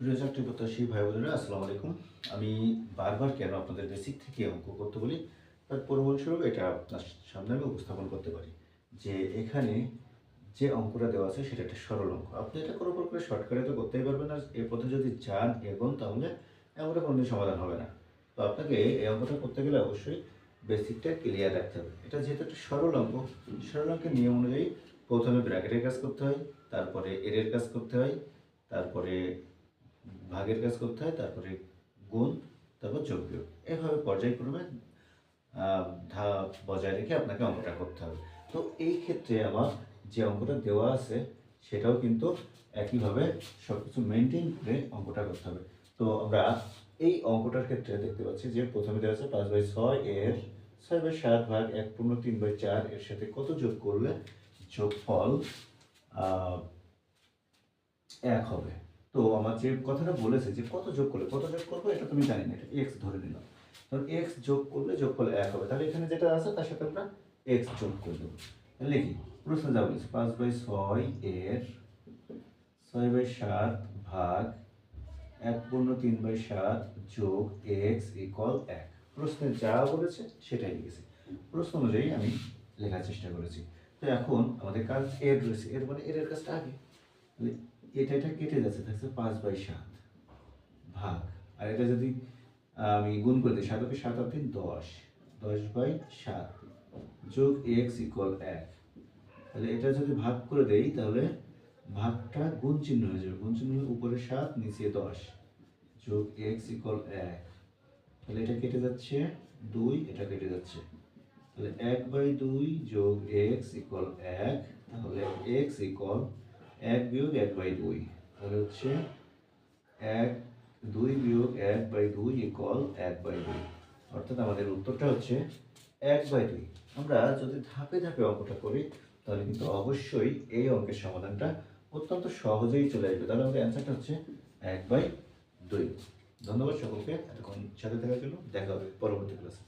চাকরি প্রত্যাশী ভাই বোনেরা, আসসালামু আলাইকুম। আমি বারবার কেন আপনাদের বেসিক থেকে অঙ্ক করতে বলি? তার পরিমাণস্বরূপ এটা আপনার সামনে আমি উপস্থাপন করতে পারি যে এখানে যে অঙ্কটা দেওয়া আছে সেটা একটা সরল অঙ্ক। আপনি এটা কোনো প্রকার শর্টকাটে তো করতেই পারবেন না। এর পথে যদি যান, এগোন, তাহলে অঙ্কটা কোনোদিন সমাধান হবে না। তো আপনাকে এই অঙ্কটা করতে গেলে অবশ্যই বেসিকটা ক্লিয়ার রাখতে হবে। এটা যেহেতু একটা সরল অঙ্ক, সরল অঙ্কের নিয়ম অনুযায়ী প্রথমে ব্র্যাকেটের কাজ করতে হয়, তারপরে এরের কাজ করতে হয়, তারপরে ভাগের কাজ করতে হয়, তারপরে গুণ, তারপর যোগ বিয়োগ। এভাবে পর্যায়ক্রমে ধাপ বজায় রেখে আপনাকে অঙ্কটা করতে হবে। তো এই ক্ষেত্রে আমার যে অঙ্কটা দেওয়া আছে, সেটাও কিন্তু একইভাবে সব কিছু মেনটেন করে অঙ্কটা করতে হবে। তো আমরা এই অঙ্কটার ক্ষেত্রে দেখতে পাচ্ছি যে প্রথমে দেওয়া আছে পাঁচ বাই ছয় এর, ছয় বাই সাত ভাগ এক পূর্ণ তিন বাই চার এর সাথে কত যোগ করলে যোগফল এক হবে? তো আমার যে কথাটা বলেছে যে কত যোগ করলে, কত যোগ করব এটা তুমি জানি না, এটা এক্স ধরে নিলাম। ধর এক্স যোগ করলে যোগ করলে এক হবে, তাহলে এখানে যেটা আছে তার সাথে আমরা এক্স যোগ করে দেবো। লিখি প্রশ্ন যা বলেছে, পাঁচ বাই ছয় এর ছয় বাই সাত ভাগ এক পূর্ণ তিন বাই সাত যোগ এক্স ইকুয়াল এক। প্রশ্নে যা বলেছে সেটাই লিখেছি। প্রশ্ন অনুযায়ী আমি লেখার চেষ্টা করেছি। তো এখন আমাদের কাজ এর রয়েছে, এর মানে এর কাজটা আগে। এটা এটা কেটে যাচ্ছে, থাকছে পাঁচ বাই সাত ভাগ। আর এটা যদি আমি গুণ করে দিই সাতকে সাত আর তিন, দশ। দশ বাই সাত যোগ এক্স ইকুয়াল এক। তাহলে এটা যদি ভাগ করে দেই, তাহলে ভাগটা গুণ চিহ্ন হয়ে যাবে। গুণ চিহ্ন উপরে সাত, নিচে দশ। যোগ এক্স ইকুয়াল এক। তাহলে এটা কেটে যাচ্ছে দুই, এটা কেটে যাচ্ছে। তাহলে এক বাই দুই যোগ এক্স ইকুয়াল এক। তাহলে এক্স ইকুয়াল এক বিয়োগ এক বাই দুই, তাহলে হচ্ছে এক দুই বিয়োগ এক বাই দুই ইকুয়াল এক বাই দুই। অর্থাৎ আমাদের উত্তরটা হচ্ছে এক বাই দুই। আমরা যদি ধাপে ধাপে অঙ্কটা করি, তাহলে কিন্তু অবশ্যই এই অঙ্কের সমাধানটা অত্যন্ত সহজেই চলে আসবে। তাহলে আমাদের অ্যান্সারটা হচ্ছে এক বাই দুই। ধন্যবাদ সকলকে, এতক্ষণ সাথে থাকার জন্য দেখা হবে পরবর্তী ক্লাসে।